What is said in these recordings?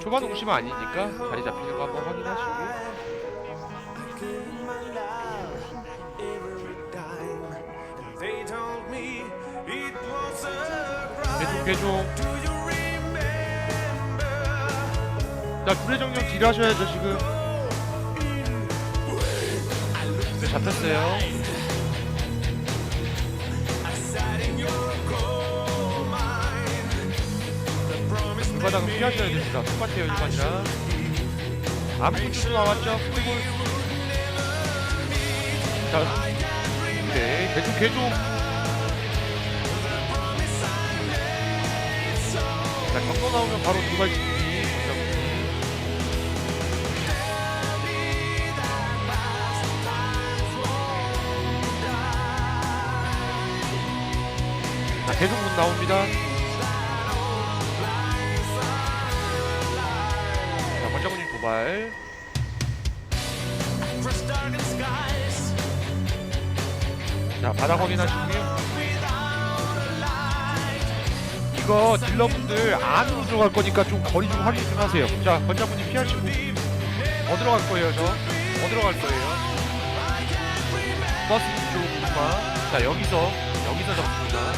초반 오시면 아니니까 자리 잡히는 거 한번 확인하시고. You remember? 자 불의정령 딜하셔야죠 지금. 네, 잡혔어요 promise 불바닥은 피하셔야 됩니다. 똑같아요 일반이랑 아무것도 나왔죠 풀골 자 네, 개종 개종 자 경로 나오면 바로 두발 준비 자 개종문 나옵니다 도발. 자 바닥 확인하시고요 이거 딜러분들 안으로 들어갈 거니까 좀 거리 좀 확인 좀 하세요. 자 권장분님 피하시고. 어 들어갈 거예요 저. 어 들어갈 거예요. 버스 쪽만. 자 여기서 여기서 잡습니다.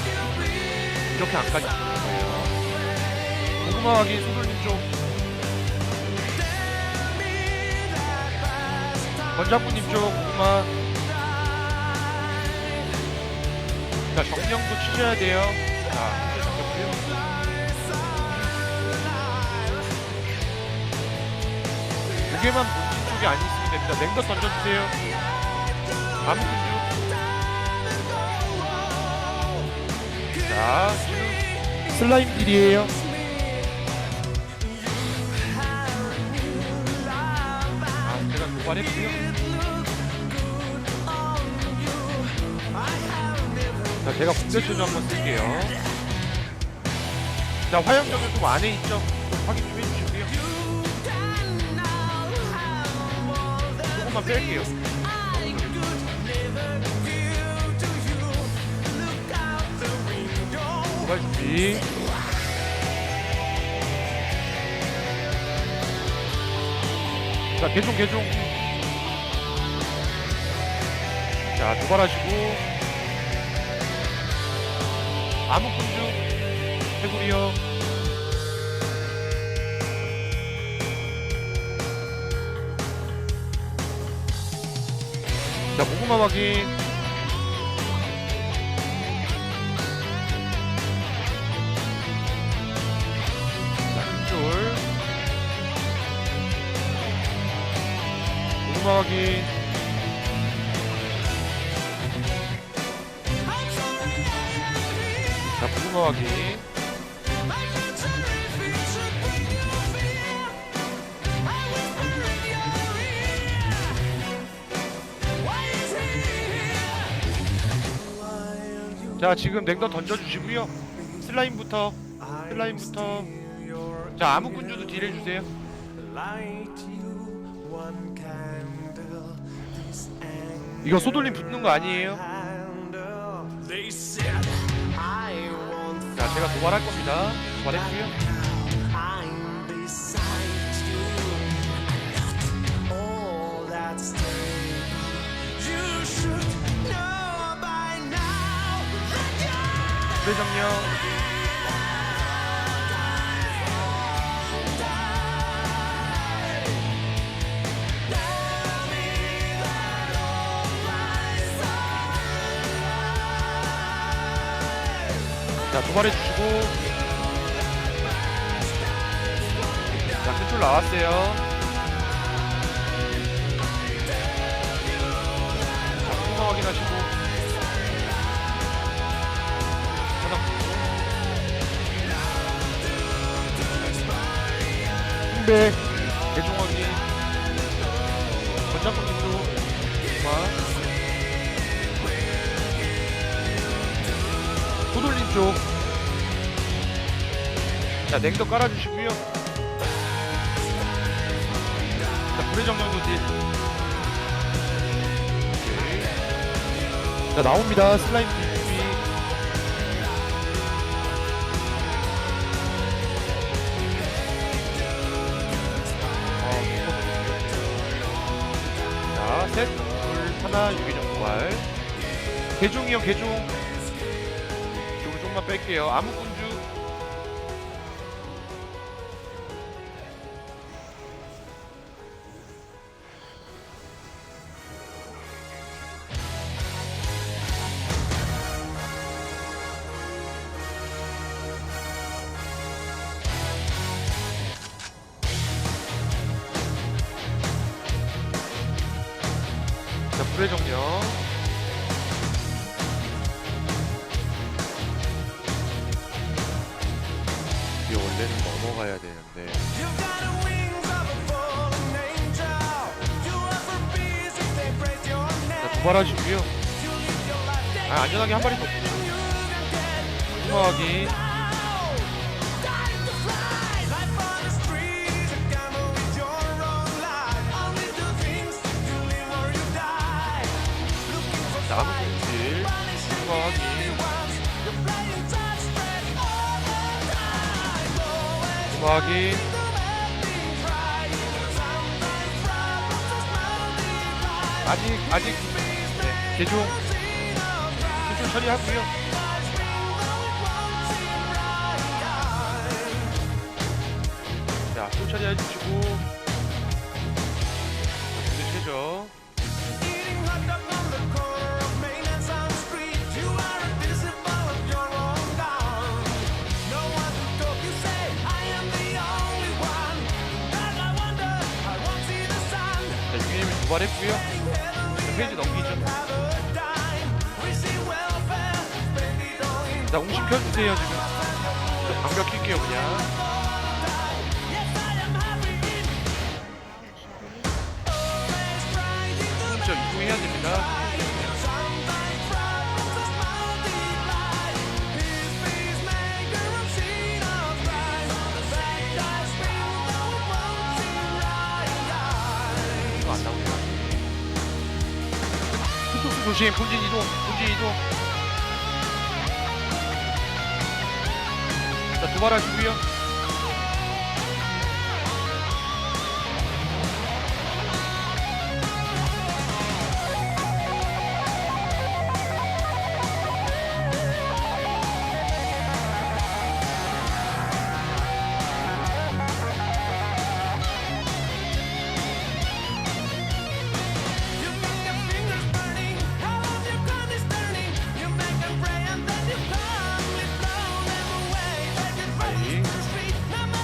이렇게 안까지 잡는 거예요. 고구마 확인 소돌님 쪽 권장분님 쪽 고구마. 자 정령도 치셔야 돼요. 자 현재 잡혔고요. 무게만 본진 쪽이 안 있으면 됩니다. 냉더 던져주세요. 아무근주 자 지금 슬라임 딜이에요 도발했고요 자, 제가 국대초조 한번 쓸게요. 자, 화염정은 좀 안에 있죠? 좀 확인 좀 해주시고요. 조금만 뺄게요. 도발 준비. 자, 개종, 개종. 자, 도발하시고. 암흑군주 해구리요 자 고구마 큰줄. 고구마 확인 확인 자 지금 냉동 던져주시고요. 슬라임부터 슬라임부터. 자 딜해주세요. candle. This anger 이거 소돌림 붙는 거 아니에요 제가 도발할 겁니다. 도발했고요. Beside you. I 자 도발해 주시고. 자 끝줄 나왔어요. 자 통화 확인하시고. 바닥 배 대중 확인. 권장군님도 마소 왼쪽. 자, 냉도 깔아주시고요. 자, 불의정면 도지. 자, 나옵니다. 슬라임 준비. 아, 네, 네. 자, 셋, 둘, 하나, 유기정 부활. 개중이요, 개중 좀만 뺄게요. 암흑군주. 자 불의 정령 원래는 넘어가야 되는데 자. 도발하시고요 아 안전하게 한 마리 더 you multiply. 아직 아직. 네, 개종 개종 처리하고요. 자, 또 처리해 주시고. 자, 근데 최저 도발했고요 자, 페이지 넘기죠. 자, 웅심 켜주세요 지금 자, 방벽 킬게요 그냥 웅심 이동해야 됩니다 툭툭 조심 본진 이동 본진 이동. 자 도발하시고요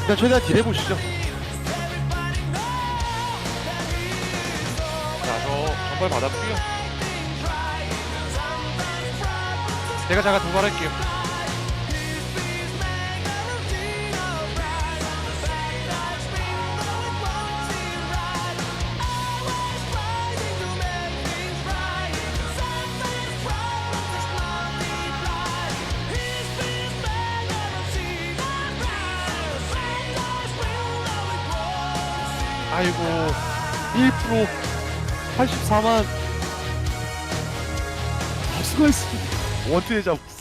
자 최대한 딜 해보시죠 always 자저 전발 받았고요 제가 잠깐 도발할게요 아이고 1% 84만. 아, 수고했습니다. 원투에 잡았어